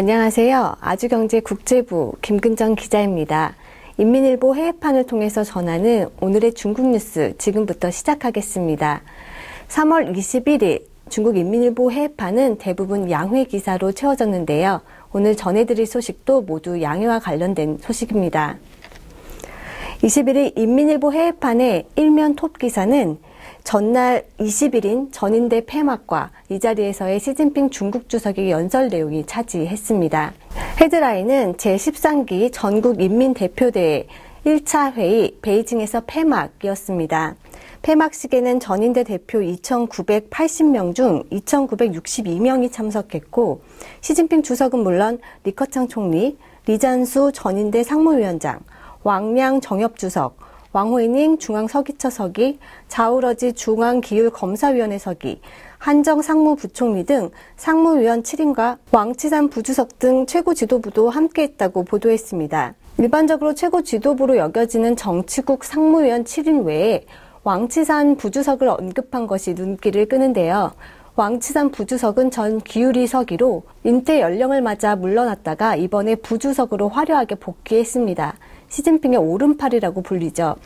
안녕하세요. 아주경제 국제부 김근정 기자입니다. 인민일보 해외판을 통해서 전하는 오늘의 중국 뉴스 지금부터 시작하겠습니다. 3월 21일 중국 인민일보 해외판은 대부분 양회 기사로 채워졌는데요. 오늘 전해드릴 소식도 모두 양회와 관련된 소식입니다. 21일 인민일보 해외판의 일면 톱 기사는 전날 20일인 전인대 폐막과 이 자리에서의 시진핑 중국 주석의 연설 내용이 차지했습니다. 헤드라인은 제13기 전국인민대표대회 1차 회의 베이징에서 폐막이었습니다. 폐막식에는 전인대 대표 2,980명 중 2,962명이 참석했고 시진핑 주석은 물론 리커창 총리, 리잔수 전인대 상무위원장, 왕량 정협 주석, 왕호이닝 중앙서기처 서기, 자우러지 중앙기율검사위원회 서기, 한정 상무부총리 등 상무위원 7인과 왕치산 부주석 등 최고 지도부도 함께했다고 보도했습니다. 일반적으로 최고 지도부로 여겨지는 정치국 상무위원 7인 외에 왕치산 부주석을 언급한 것이 눈길을 끄는데요. 왕치산 부주석은 전 기울이 서기로 인태 연령을 맞아 물러났다가 이번에 부주석으로 화려하게 복귀했습니다. 시진핑의 오른팔이라고 불리죠.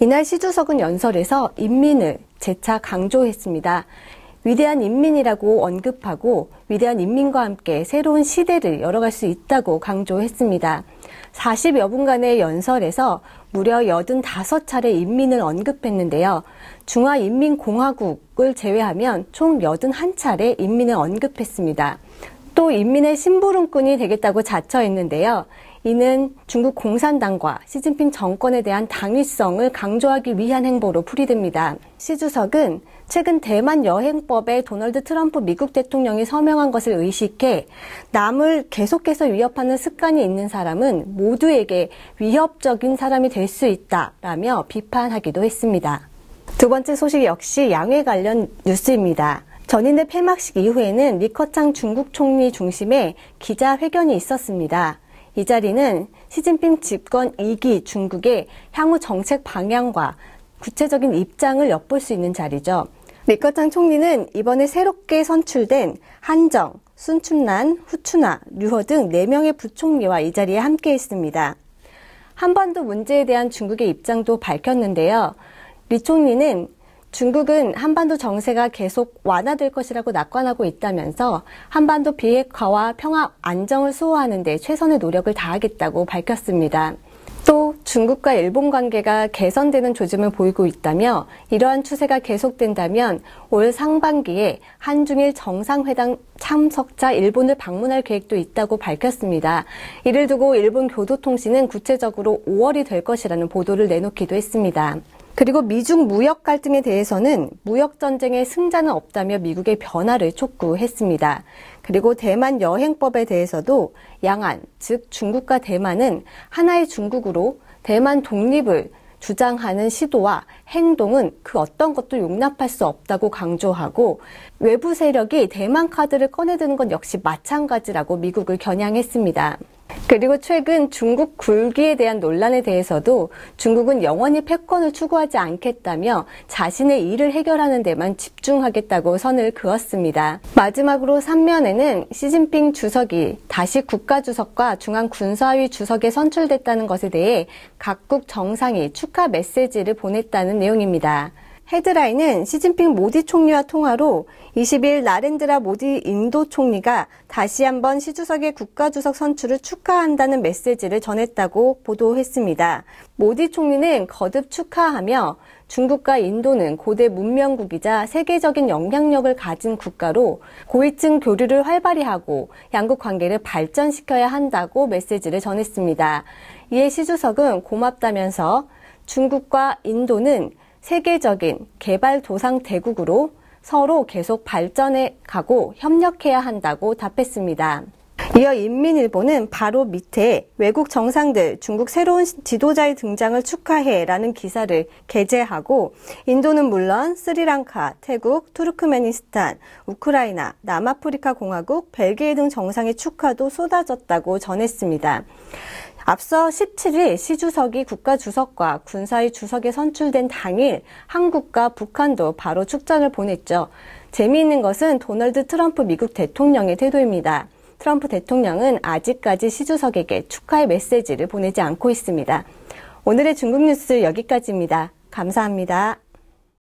이날 시주석은 연설에서 인민을 재차 강조했습니다. 위대한 인민이라고 언급하고 위대한 인민과 함께 새로운 시대를 열어갈 수 있다고 강조했습니다. 40여 분간의 연설에서 무려 85차례 인민을 언급했는데요. 중화인민공화국을 제외하면 총 81차례 인민을 언급했습니다. 또 인민의 심부름꾼이 되겠다고 자처했는데요. 이는 중국 공산당과 시진핑 정권에 대한 당위성을 강조하기 위한 행보로 풀이됩니다. 시 주석은 최근 대만 여행법에 도널드 트럼프 미국 대통령이 서명한 것을 의식해 남을 계속해서 위협하는 습관이 있는 사람은 모두에게 위협적인 사람이 될 수 있다라며 비판하기도 했습니다. 두 번째 소식 역시 양회 관련 뉴스입니다. 전인대 폐막식 이후에는 리커창 중국 총리 중심의 기자회견이 있었습니다. 이 자리는 시진핑 집권 2기 중국의 향후 정책 방향과 구체적인 입장을 엿볼 수 있는 자리죠. 리커창 총리는 이번에 새롭게 선출된 한정, 순춘난, 후추나, 류허 등 4명의 부총리와 이 자리에 함께 했습니다. 한반도 문제에 대한 중국의 입장도 밝혔는데요. 리 총리는 중국은 한반도 정세가 계속 완화될 것이라고 낙관하고 있다면서 한반도 비핵화와 평화 안정을 수호하는 데 최선의 노력을 다하겠다고 밝혔습니다. 또 중국과 일본 관계가 개선되는 조짐을 보이고 있다며 이러한 추세가 계속된다면 올 상반기에 한중일 정상회담 참석자 일본을 방문할 계획도 있다고 밝혔습니다. 이를 두고 일본 교도통신은 구체적으로 5월이 될 것이라는 보도를 내놓기도 했습니다. 그리고 미중 무역 갈등에 대해서는 무역 전쟁의 승자는 없다며 미국의 변화를 촉구했습니다. 그리고 대만 여행법에 대해서도 양안, 즉 중국과 대만은 하나의 중국으로 대만 독립을 주장하는 시도와 행동은 그 어떤 것도 용납할 수 없다고 강조하고 외부 세력이 대만 카드를 꺼내드는 것 역시 마찬가지라고 미국을 겨냥했습니다. 그리고 최근 중국 굴기에 대한 논란에 대해서도 중국은 영원히 패권을 추구하지 않겠다며 자신의 일을 해결하는 데만 집중하겠다고 선을 그었습니다. 마지막으로 3면에는 시진핑 주석이 다시 국가주석과 중앙군사위 주석에 선출됐다는 것에 대해 각국 정상이 축하 메시지를 보냈다는 내용입니다. 헤드라인은 시진핑 모디 총리와 통화로 20일 나렌드라 모디 인도 총리가 다시 한번 시주석의 국가주석 선출을 축하한다는 메시지를 전했다고 보도했습니다. 모디 총리는 거듭 축하하며 중국과 인도는 고대 문명국이자 세계적인 영향력을 가진 국가로 고위층 교류를 활발히 하고 양국 관계를 발전시켜야 한다고 메시지를 전했습니다. 이에 시주석은 고맙다면서 중국과 인도는 세계적인 개발도상 대국으로 서로 계속 발전해 가고 협력해야 한다고 답했습니다. 이어 인민일보는 바로 밑에 외국 정상들 중국 새로운 지도자의 등장을 축하해 라는 기사를 게재하고 인도는 물론 스리랑카, 태국, 투르크메니스탄, 우크라이나, 남아프리카 공화국, 벨기에 등 정상의 축하도 쏟아졌다고 전했습니다. 앞서 17일 시 주석이 국가 주석과 군사위 주석에 선출된 당일 한국과 북한도 바로 축전을 보냈죠. 재미있는 것은 도널드 트럼프 미국 대통령의 태도입니다. 트럼프 대통령은 아직까지 시 주석에게 축하의 메시지를 보내지 않고 있습니다. 오늘의 중국 뉴스 여기까지입니다. 감사합니다.